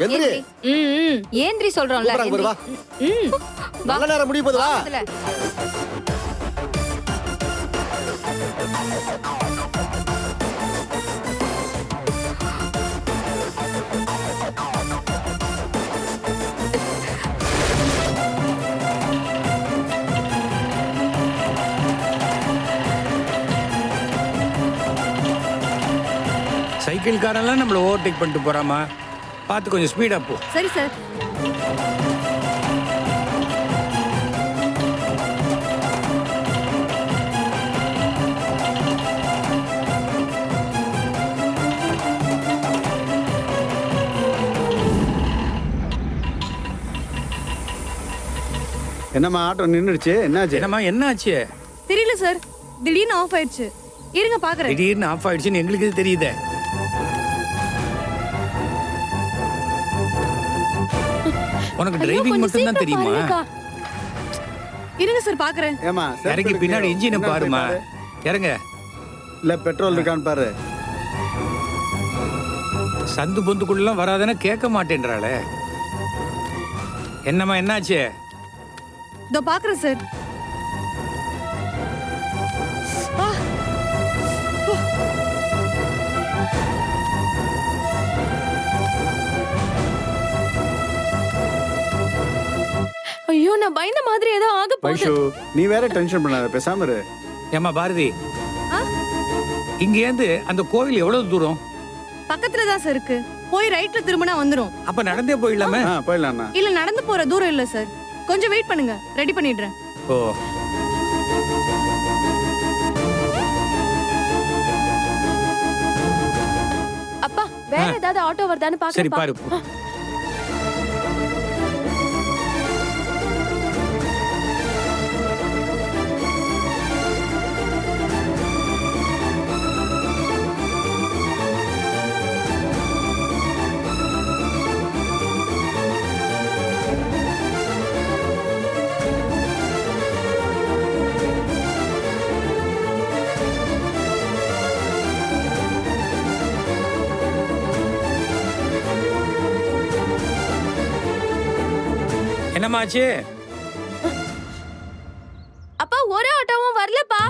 எந்திரி. ம். ஏந்திரி சொல்றோம்ல கூப்பிடுறாங்க வா. ம். வா நல்ல நேரம் முடிய போகுது வா முதல்ல. சைக்கிள்காரெல்லாம் நம்மளை ஓவர்டேக் பண்ணிட்டு போறாமா பார்த்து கொஞ்சம் ஸ்பீடாக போ. சரி சார் என்னம்மா ஆட்டோ நின்றுடுச்சு என்னாச்சு? என்னம்மா என்னாச்சு? தெரியல சார் திடீர்னு ஆஃப் ஆயிடுச்சு. இருங்க பாக்குறேன். திடீர்னு ஆஃப் ஆயிடுச்சுன்னு எங்களுக்கு தெரியுதே. உனக்கு டிரைவிங் மட்டும் தான் தெரியுமா? இருங்க சார் பாக்குறேன். ஏமா இறங்கி பின்னாடி இன்ஜினை பாருமா இறங்க. இல்ல பெட்ரோல் இருக்கான்னு பாரு. சந்து பொந்துக்குள்ளலாம் வராதுன்னு கேட்க மாட்டேன்றாளே. என்னம்மா என்னாச்சு? இதோ பாக்குறேன் சார். ஐயோ நான் பயந்த மாதிரி ஏதோ ஆக போகுது. வைஷு நீ வேற டென்ஷன் பண்ணாத பேசாம இரு. ஏம்மா பாரதி? இங்கேருந்து அந்த கோவில் எவ்வளவு தூரம்? பக்கத்துல தான் சார் இருக்கு. போய் ரைட்ல திரும்பினா வந்துரும். அப்ப நடந்தே போயிடலாமே? ஆ போயிடலாம்ண்ணா இல்ல நடந்து போற தூரம் இல்ல சார் கொஞ்சம் வெயிட் பண்ணுங்க. ரெடி பண்ணிடுறேன். ஓ. அப்பா வேற ஏதாவது ஆட்டோ வருதான்னு சரி பாரு. என்னம்மாச்சு அப்பா ஒரு ஆட்டோவும் வரலப்பா.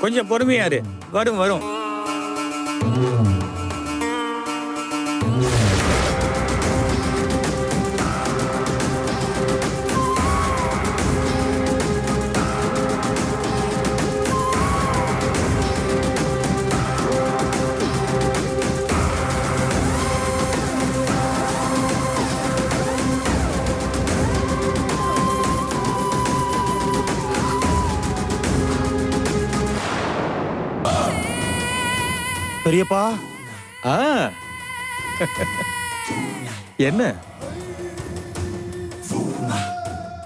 கொஞ்சம் பொறுமையா இரு. வரும் வரும். பெரியப்பா. ஆ. என்ன?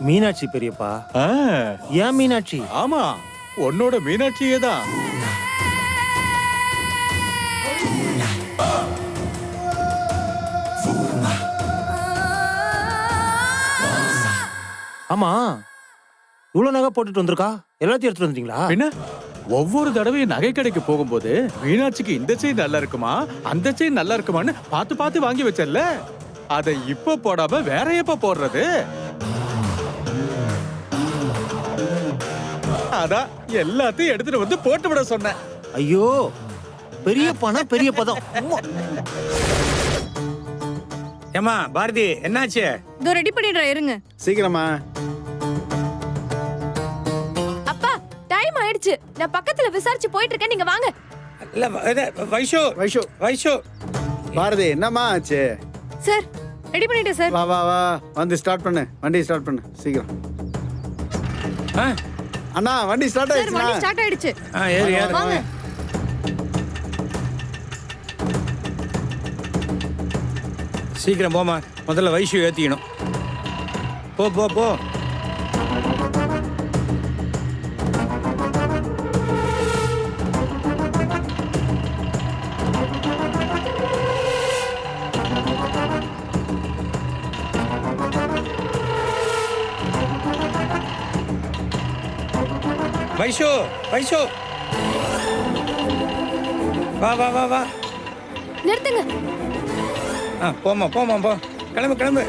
மீனாட்சி பெரியப்பா. ஆ, ஏன் மீனாட்சி? ஆமா உன்னோட மீனாட்சியே தான். ஆமா. இவ்வளவு நகை போட்டுட்டு வந்திருக்கா? எல்லாத்தையும் எடுத்துட்டு வந்துட்டீங்களா பின்ன? ஒவ்வொரு தடவையும் நகை கடைக்கு போகும்போது மீனாட்சிக்கு இந்த செயின் நல்லா இருக்குமா? அந்த செயின் நல்லா இருக்குமான்னு பார்த்து பார்த்து வாங்கி வச்சல்ல அதை இப்ப போடாம வேற எப்ப போடுறது? அதான் எல்லாத்தையும் எடுத்துட்டு வந்து போட்டு விட சொன்னேன். ஐயோ பெரியப்பானா பெரிய பதம். ஏம்மா பாரதி என்னாச்சு? இதோ ரெடி பண்ணிடுறேன் இருங்க. சீக்கிரமா. ஆயிடுச்சு நான் பக்கத்துல விசாரிச்சு போயிட்டு இருக்கேன் நீங்க வாங்க. இல்ல வைஷு. வைஷு. வைஷு. பாரதி என்னம்மா ஆச்சு? சார் ரெடி பண்ணிட்டேன் சார். வா வா வா. வந்து ஸ்டார்ட் பண்ணு. வண்டி ஸ்டார்ட் பண்ணு. சீக்கிரம். அண்ணா வண்டி ஸ்டார்ட் சார் வண்டி ஸ்டார்ட் ஆயிடுச்சு. ஏறு ஏறு. வாங்க. சீக்கிரம் போமா முதல்ல வைஷு ஏத்திக்கணும். போ போ போ. வைஷு வைஷு வா வா வா வா. நிறுத்துங்க. ஆ போம்மா போம்மா போ. கிளம்பு கிளம்பு.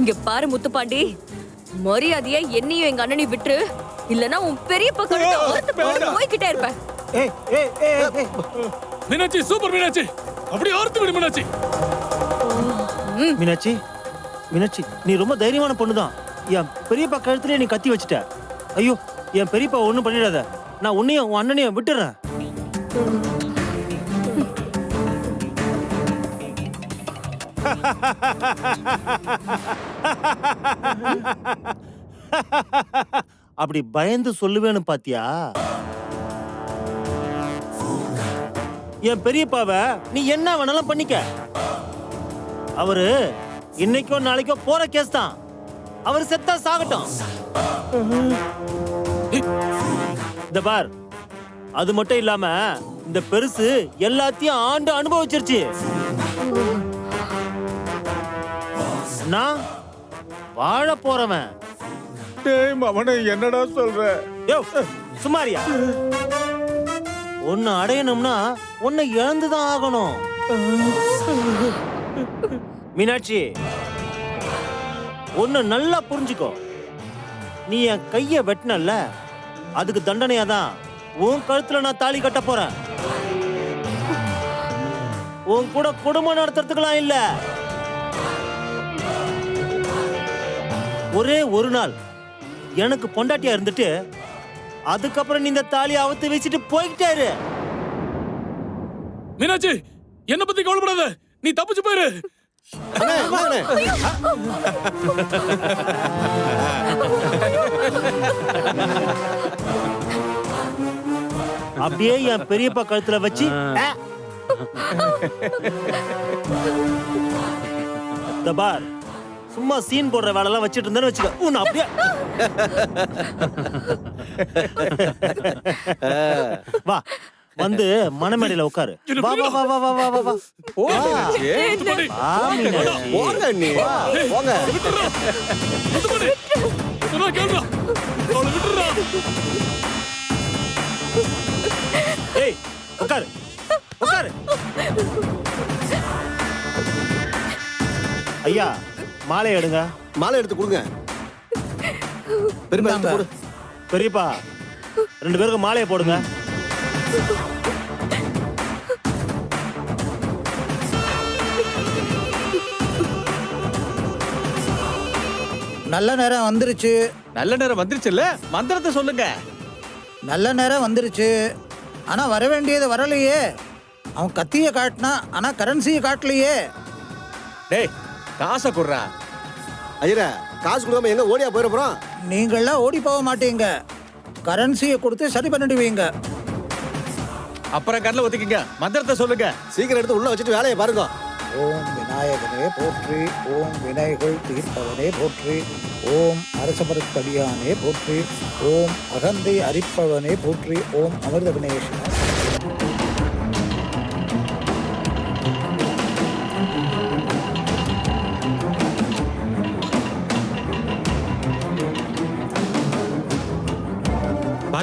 இங்க பாரு முத்துப்பாண்டி. மரியாதையா என்னையும் எங்க அண்ணனையும் விட்டுரு. இல்லனா உன் பெரிய பக்கம் போய்கிட்டே இருப்பேன். ஏய் ஏய் ஏய் ஏய். மீனாட்சி சூப்பர் மீனாட்சி. அப்படியே அறுத்து விடு மீனாட்சி. மீனாட்சி மீனாட்சி நீ ரொம்ப தைரியமான பொண்ணுதான். என் பெரியப்பா கழுத்துலயே நீ கத்தி வச்சுட்ட. ஐயோ என் பெரியப்பா ஒண்ணும் பண்ணிடாத. நான் உன்னையும் உன் அண்ணனையும் விட்டுறேன். அப்படி பயந்து சொல்லுவேன்னு பாத்தியா? என் பெரியப்பாவ நீ என்ன வேணாலும் பண்ணிக்க. அவரு இன்னைக்கோ நாளைக்கோ போற கேஸ் தான். அவர் செத்தா சாகட்டும். இந்த பார் அது மட்டும் இல்லாம இந்த பெருசு எல்லாத்தையும் ஆண்டு அனுபவிச்சிருச்சு. நான் வாழ போறவன். டேய் மவனே என்னடா சொல்ற? சுமாரியா ஒன்னு அடையணும்னா ஒன்னு இழந்துதான் ஆகணும். மீனாட்சி ஒன்னு நல்லா புரிஞ்சுக்கோ. நீ என் கைய வெட்டினல்ல அதுக்கு தண்டனையா தான் உன் கழுத்துல நான் தாலி கட்ட போறேன். உன் கூட குடும்பம் நடத்துறதுக்கெல்லாம் இல்ல. ஒரே ஒரு நாள். எனக்கு பொண்டாட்டியா இருந்துட்டு அதுக்கப்புறம் நீ இந்த தாலியை அவுத்து வச்சுட்டு போய்கிட்டாரு மீனாட்சி என்ன பத்தி கவலைப்படாத. நீ தப்பிச்சு போயிரு. அப்படியே என் பெரியப்பா கழுத்துல வச்சு ஆ. சும்மா சீன் போடுற வேலை எல்லாம் வச்சிட்டு இருந்தேன்னு வச்சுக்க. உன்னை அப்படியே. வா வந்து மணமேடையில உட்காரு. வா வா வா வா வா வா வா வா. போங்க நீ போங்க. ஏய் உட்காரு. உட்காரு. ஐயா மாலை எடுங்க. மாலை எடுத்து கொடுங்க. பெருமை எடுத்து கொடு பெரியப்பா ரெண்டு பேருக்கு மாலையை போடுங்க. நல்ல நேரம் வந்துருச்சு. நல்ல நேரம் வந்துருச்சுல்ல? மந்திரத்தை சொல்லுங்க. நல்ல நேரம் வந்துருச்சு. ஆனா வர வேண்டியது வரலையே. அவன் கத்திய காட்டினா ஆனா கரன்சியை காட்டலையே. டேய் காசை குடுறா. ஐயரா காசு கொடுக்காம எங்க ஓடியா போயிட போறோம்? நீங்களாம் ஓடி போக மாட்டீங்க. கரன்சியை கொடுத்து சரி பண்ணிடுவீங்க அப்புறம் கண்ணில் ஒத்திக்கிங்க. மந்திரத்தை சொல்லுங்க. சீக்கிரம் எடுத்து உள்ள வச்சுட்டு வேலையை பாருங்க. ஓம் விநாயகனே போற்றி ஓம் வினைகள் தீர்ப்பவனே போற்றி ஓம் அரசமரத்தடியானே போற்றி ஓம் அகந்தை அரிப்பவனே போற்றி ஓம் அமிர்த வினேஷனே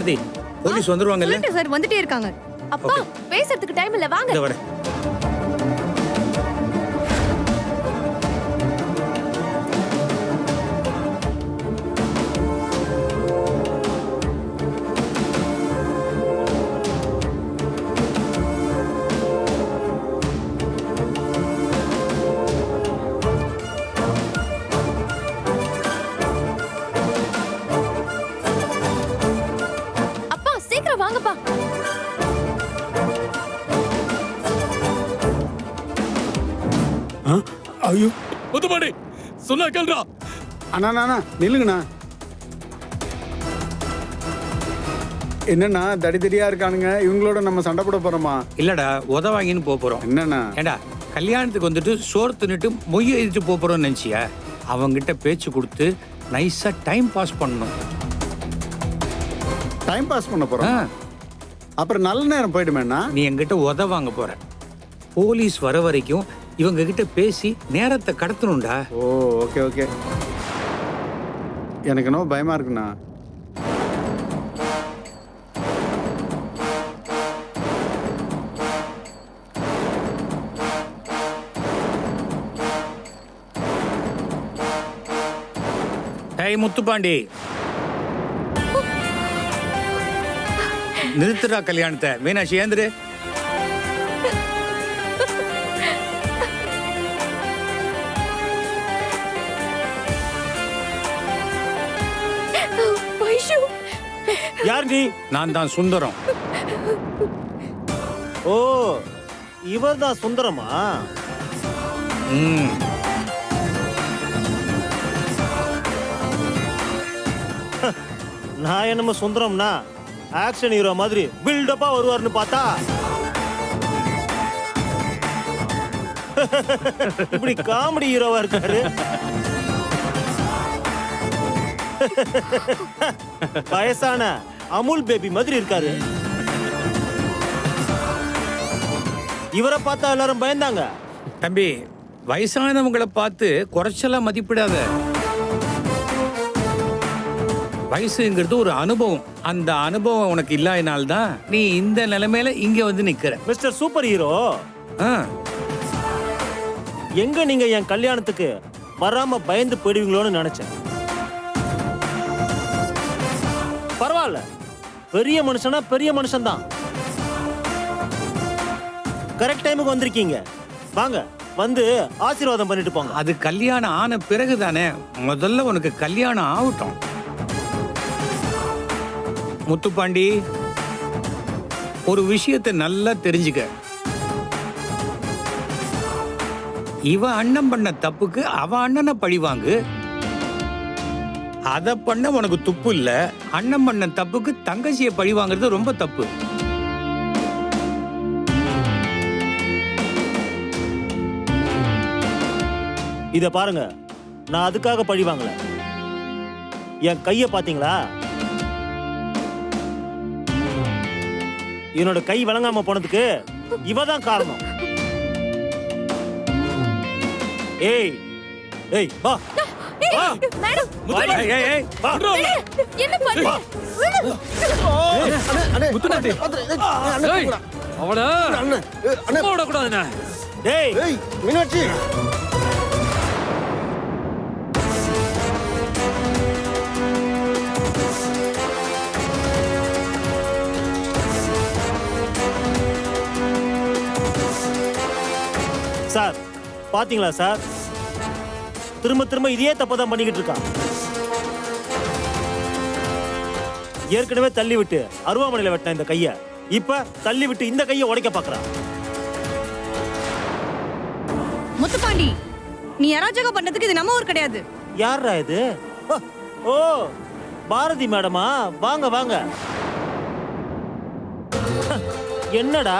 பாரதி போலீஸ் வந்துருவாங்கல்ல சார் வந்துட்டே இருக்காங்க. அப்பா பேசுறதுக்கு டைம் இல்ல வாங்க. வரேன். சொன்னா கேளுடா. அண்ணா அண்ணா, அண்ணா நில்லுங்கண்ணா. என்னண்ணா தடி தடியா இருக்கானுங்க. இவங்களோட நம்ம சண்டை போட போறோமா? இல்லடா உதவாங்கின்னு போப் போறோம். என்னண்ணா? ஏண்டா கல்யாணத்துக்கு வந்துட்டு சோறு தின்னுட்டு மொய் எழுதிட்டு போப் போறோம்னு நினைச்சியா? அவங்கிட்ட பேச்சு கொடுத்து நைஸா டைம் பாஸ் பண்ணணும். டைம் பாஸ் பண்ண போறோம்? அப்புறம் நல்ல நேரம் போயிடுமேண்ணா? நீ என்கிட்ட உத வாங்க போற. போலீஸ் வர வரைக்கும் இவங்க கிட்ட பேசி நேரத்தை கடத்தணும்டா. ஓ ஓகே ஓகே. எனக்கு என்னவோ பயமா இருக்குண்ணா. ஏய் முத்துப்பாண்டி. நிறுத்துடா கல்யாணத்தை. மீனாட்சி ஏந்திரு. யார் நீ நான் தான் சுந்தரம். ஓ இவர் தான் சுந்தரமா? ம். நான் என்னமோ சுந்தரம்னா ஆக்ஷன் ஹீரோ மாதிரி பில்டப்பா வருவார்னு பார்த்தா. இப்படி காமெடி ஹீரோவா இருக்காரு. வயசான அமுல் பேபி மாதிரி இருக்காரு. இவரை பார்த்தா எல்லாரும் பயந்தாங்க. தம்பி வயசானவங்களை பார்த்து குறைச்சலா மதிப்பிடாத. வயசுங்கிறது ஒரு அனுபவம். அந்த அனுபவம் உனக்கு இல்லாதனால்தான் நீ இந்த நிலைமையில இங்க வந்து நிக்கிற. Mister super hero. எங்க நீங்க என் கல்யாணத்துக்கு வராம பயந்து போயிடுவீங்களோன்னு நினைச்சேன். பரவாயில்ல. பெரிய மனுஷனா பெரிய மனுஷன்தான். கரெக்ட் டைமுக்கு வந்திருக்கீங்க. வாங்க வந்து ஆசீர்வாதம் பண்ணிட்டு போங்க. அது கல்யாணம் ஆன பிறகுதானே முதல்ல உனக்கு கல்யாணம் ஆகட்டும். முத்துப்பாண்டி ஒரு விஷயத்தை நல்லா தெரிஞ்சுக்க. இவ அண்ணன் பண்ண தப்புக்கு அவ அண்ணனை பழிவாங்கு. அத பண்ண உனக்கு துப்பு இல்ல. அண்ணன் பண்ண தப்புக்கு தங்கச்சியை பழி வாங்குறது ரொம்ப தப்பு. இத பாருங்க. நான் அதுக்காக பழி வாங்கல. என் கைய பாத்தீங்களா? என்னோட கை வழங்காம போனதுக்கு இவ தான் காரணம். ஏய் ஏய் வா. மேடம். வாடி. ஏய், ஏய், ஏய். வா. என்ன பண்ணு டேய் மீனாட்சி. சார் பாத்தீங்களா சார்? திரும்ப திரும்ப இதே தப்பை தான் பண்ணிக்கிட்டு இருக்கான். ஏற்கனவே தள்ளி விட்டு அருவாமனையில வெட்டின இந்த கைய இப்ப தள்ளி விட்டு இந்த கைய உடைக்க பாக்குறான் முத்துப்பாண்டி நீ அராஜகம் பண்ணதுக்கு இது நம்ம ஊர் கிடையாது. யாரா இது? ஓ பாரதி மேடமா? வாங்க வாங்க. என்னடா?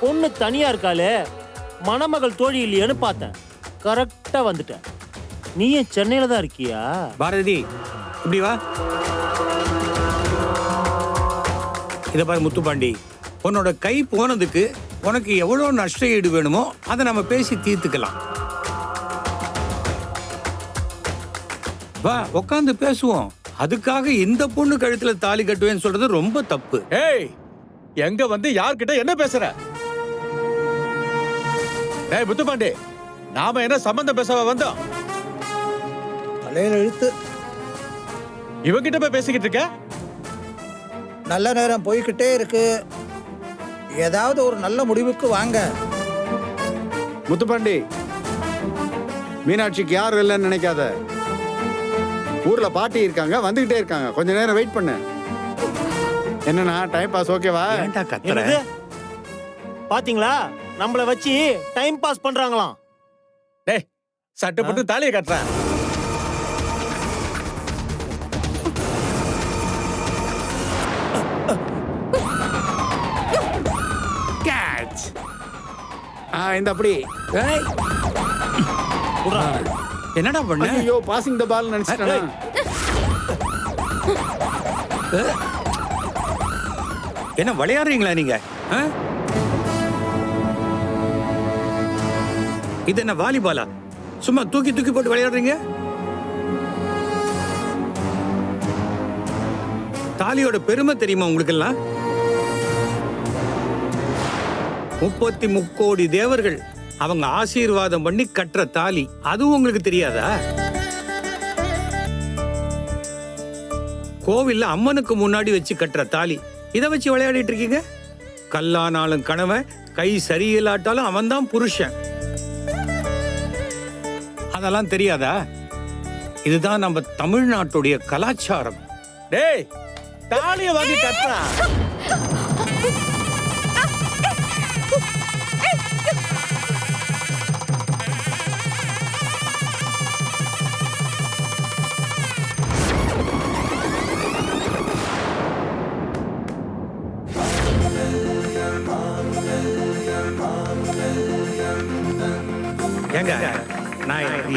பொண்ணு தனியா இருக்காளே. மணமகள் தோழி இல்லையேன்னு பார்த்தேன். கரெக்டா வந்துட்டேன். நீ ஏன் சென்னையில தான் இருக்கியா? பாரதி இப்படி வா. இத பாரு முத்துப்பாண்டி உன்னோட கை போனதுக்கு உனக்கு எவ்வளவு நஷ்ட ஈடு வேணுமோ அதை நம்ம பேசி தீர்த்துக்கலாம். வா உட்காந்து பேசுவோம். அதுக்காக இந்த பொண்ணு கழுத்துல தாலி கட்டுவேன்னு சொல்றது ரொம்ப தப்பு. ஏய் எங்க வந்து யார்கிட்ட என்ன பேசுற? ஏய் முத்துப்பாண்டி நாம என்ன சம்பந்தம் பேசவா வந்தோம்? தலையில் இழுத்து இவங்கிட்ட போய் பேசிக்கிட்டு இருக்க? நல்ல நேரம் போய்கிட்டே இருக்கு. ஏதாவது ஒரு நல்ல முடிவுக்கு வாங்க. முத்துப்பாண்டி மீனாட்சிக்கு யாரும் இல்லைன்னு நினைக்காத. ஊர்ல பாட்டி இருக்காங்க வந்துகிட்டே இருக்காங்க. கொஞ்ச நேரம் வெயிட் பண்ணு. என்னண்ணா டைம் பாஸ் ஓகேவா ஏன்டா கத்துற? என்னது? பாத்தீங்களா? நம்மள வச்சு டைம் பாஸ் பண்றாங்களாம். டேய் சட்டு போட்டு தாலியை கட்டுறேன். ஆ இந்த அப்படி. ஏய், விட்றா. என்னடா பண்ண? ஐயோ பாசிங் த பால் நினைச்சிட்டேன்? என்ன விளையாடுறீங்களா நீங்க? ஆ? இது என்ன வாலிபாலா? சும்மா தூக்கி தூக்கி போட்டு விளையாடுறீங்க? தாலியோட பெருமை தெரியுமா உங்களுக்கெல்லாம்? முப்பத்தி முக்கோடி தேவர்கள் அவங்க ஆசீர்வாதம் பண்ணி கட்டுற தாலி. அதுவும் உங்களுக்கு தெரியாதா? கோவில்ல அம்மனுக்கு முன்னாடி வச்சு கட்டுற தாலி. இதை வச்சு விளையாடிட்டு இருக்கீங்க? கல்லானாலும் கணவன் கை சரியில்லாட்டாலும் அவன் தான் புருஷன். அதெல்லாம் தெரியாதா? இதுதான் நம்ம தமிழ்நாட்டுடைய கலாச்சாரம். டேய் தாலியை வாங்கி கட்டுறான்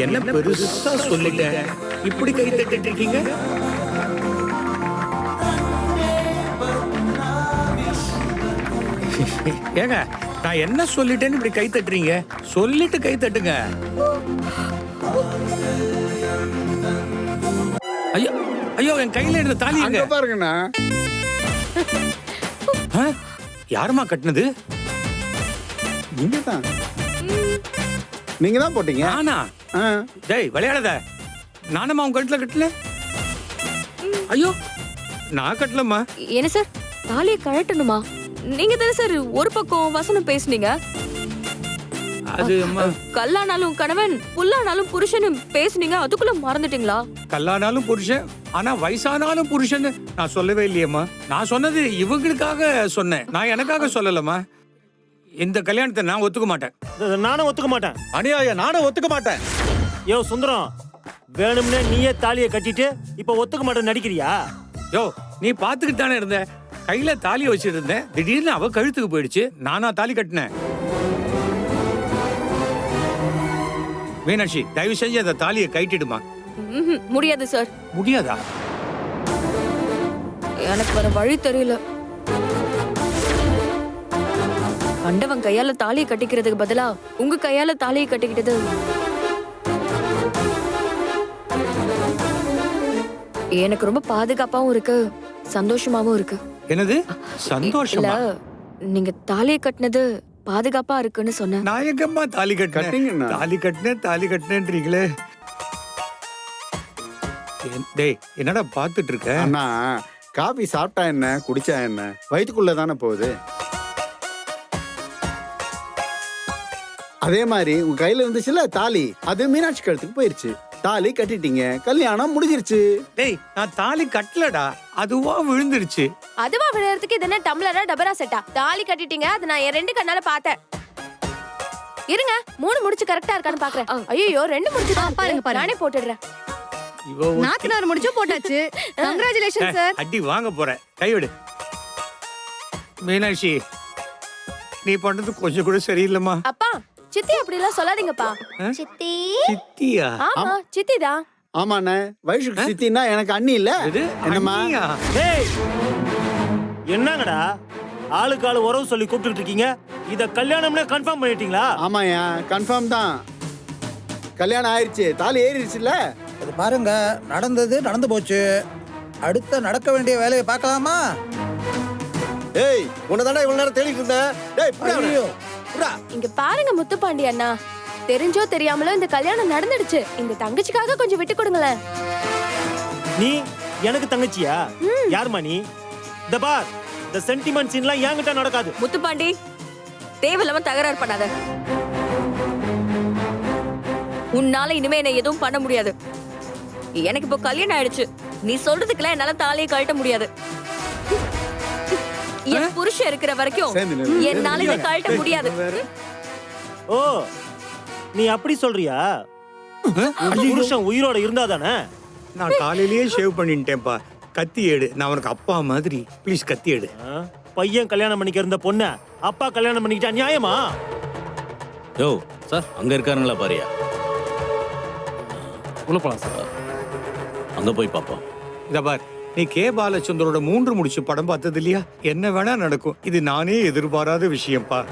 என்ன பெருசா சொல்லிட்டேன். இப்படி கை தட்டிட்டு இருக்கீங்க? ஏங்க நான் என்ன சொல்லிட்டேன்னு இப்படி கை தட்டுறீங்க? சொல்லிட்டு கை தட்டுங்க. ஐயோ ஐயோ என் கையில இருந்த தாலி எங்க? அங்க பாருங்கண்ணா. ஆ? யாரும்மா கட்டினது? நீங்க தான் நீங்க தான் போட்டீங்க. நானா? ஆ. டேய் விளையாடாத. நானம்மா உங்க கழுத்துல கட்டல ஐயோ. நான் கட்டலம்மா. என்ன சார்? தாலியை கழட்டணுமா? நீங்க தானே சார் ஒரு பக்கம் வசனம் பேசுனீங்க. அது அம்மா. கல்லானாலும் கணவன் புல்லானாலும் புருஷன் பேசுனீங்க அதுக்குள்ள மறந்துட்டீங்களா? கல்லானாலும் புருஷன் ஆனா வயசானாலும் புருஷன் நான் சொல்லவே இல்லையேம்மா. நான் சொன்னது இவங்களுக்காக சொன்னேன். நான் எனக்காக சொல்லலம்மா. இந்த கல்யாணத்தை நான் ஒத்துக்க மாட்டேன். இத நானும் ஒத்துக்க மாட்டேன். அநியாயம் நானும் ஒத்துக்க மாட்டேன். யோ சுந்தரம் வேணும்னே நீயே தாலியை கட்டிட்டு இப்ப ஒத்துக்க மாட்டேன் நடிக்கிறியா? யோ நீ பாத்துக்கிட்டு தானே இருந்த? கையில தாலியை வச்சிட்டு இருந்தேன் திடீர்னு அவ கழுத்துக்கு போயிடுச்சு. நானா தாலி கட்டினேன். மீனாட்சி தயவு செஞ்சு அந்த தாலியை கைட்டிடுமா? ம்ஹும், முடியாது சார். முடியாதா? எனக்கு வேற வழி தெரியல. கண்டவன் கையால தாலியை கட்டிக்கிறதுக்கு பதிலா உங்க கையால தாலியை கட்டிக்கிட்டது? எனக்கு ரொம்ப பாதுகாப்பாவும் இருக்கு சந்தோஷமாவும் இருக்கு. என்னது? சந்தோஷமா? நீங்க தாலியை கட்டினது பாதுகாப்பா இருக்குன்னு சொன்னேன். நான் எங்கம்மா தாலி கட்டினேன்? கட்டிங்கண்ணா. தாலி கட்டினேன் தாலி கட்டினேன்றீங்களே. டேய் என்னடா பாத்துட்டு இருக்க? அண்ணா காபி சாப்பிட்டா என்ன குடிச்சா என்ன? வயிற்றுக்குள்ள தானே போகுது. அதே மாதிரி உங்க கையில இருந்துச்சுல தாலி அது மீனாட்சி கழுத்துக்கு போயிருச்சு. தாலி கட்டிட்டீங்க. கல்யாணம் முடிஞ்சிருச்சு. டேய் நான் தாலி கட்டலடா. அதுவா விழுந்துருச்சு. அதுவா விழுறதுக்கு இது என்ன டம்ளரா டபரா செட்டா? தாலி கட்டிட்டீங்க அது நான் என் ரெண்டு கண்ணால பார்த்தேன். இருங்க மூணு முடிச்சு கரெக்டா இருக்கான்னு பாக்குறேன். ஐயோ ரெண்டு முடிச்சு தான் பாருங்க, பாருங்க. நானே போட்டுடுறேன். நாத்தனார் முடிச்சும் போட்டாச்சு. கங்க்ராச்சுலேஷன் சார் அடி வாங்க போற. கைவிடு மீனாட்சி நீ பண்றது கொஞ்சம் கூட சரியில்லைம்மா. அப்பா சித்தி அப்படி எல்லாம் சொல்லாதீங்கப்பா? சித்தி? சித்தியா? ஆமா சித்தி தான் ஆமாண்ணே. வயசுக்கு சித்தின்னா எனக்கு அண்ணி இல்ல. இது என்னம்மா? டேய் என்னங்கடா? ஆளுக்கு ஆளு உறவு சொல்லி கூப்பிட்டு இருக்கீங்க. இத கல்யாணம்னே கன்ஃபார்ம் பண்ணிட்டீங்களா? ஆமாயா கன்ஃபார்ம் தான். கல்யாணம் ஆயிருச்சு. தாலி ஏறிடுச்சுல்ல? இது பாருங்க நடந்தது நடந்து போச்சு. அடுத்த நடக்க வேண்டிய வேலையை பார்க்கலாமா? ஏய் உன்னை தானே இவ்வளவு நேரம் தேடிட்டு இருந்தேன். டேய் இங்க பாருங்க முத்துப்பாண்டி அண்ணா. தெரிஞ்சோ தெரியாமலோ இந்த கல்யாணம் நடந்துடுச்சு. இந்த தங்கச்சிக்காக கொஞ்சம் விட்டு கொடுங்களேன். நீ எனக்கு தங்கச்சியா? யாரும்மா நீ? இந்த பார் இந்த சென்டிமெண்ட் சீன்லாம் என்கிட்ட நடக்காது. முத்துப்பாண்டி தேவையில்லாம தகராறு பண்ணாத. உன்னால இனிமே என்ன எதுவும் பண்ண முடியாது. எனக்கு இப்போ கல்யாணம் ஆயிடுச்சு. நீ சொல்றதுக்கெல்லாம் என்னால தாலியை கழட்ட முடியாது. என் புருஷன் இருக்கிற வரைக்கும். என்னால இதை கழட்ட முடியாது. ஓ நீ அப்படி சொல்றியா? புருஷன் உயிரோட இருந்தாதானே நான் காலையிலேயே ஷேவ் பண்ணிட்டேன்ப்பா. கத்தி எடு. நான் உனக்கு அப்பா மாதிரி. ப்ளீஸ் கத்தி எடு? பையன் கல்யாணம் பண்ணிக்க இருந்த பொண்ண அப்பா கல்யாணம் பண்ணிக்கிட்டா நியாயமா? யோ சார் அங்க இருக்காருங்களா பாரியா? உள்ள போலாம் சார். அங்க போய் பார்ப்போம். இத பார். நீ கே பாலச்சந்தரோட மூன்று முடிச்சு படம் பார்த்தது இல்லையா? என்ன வேணா நடக்கும். இது நானே எதிர்பாராத விஷயம்ப்பா.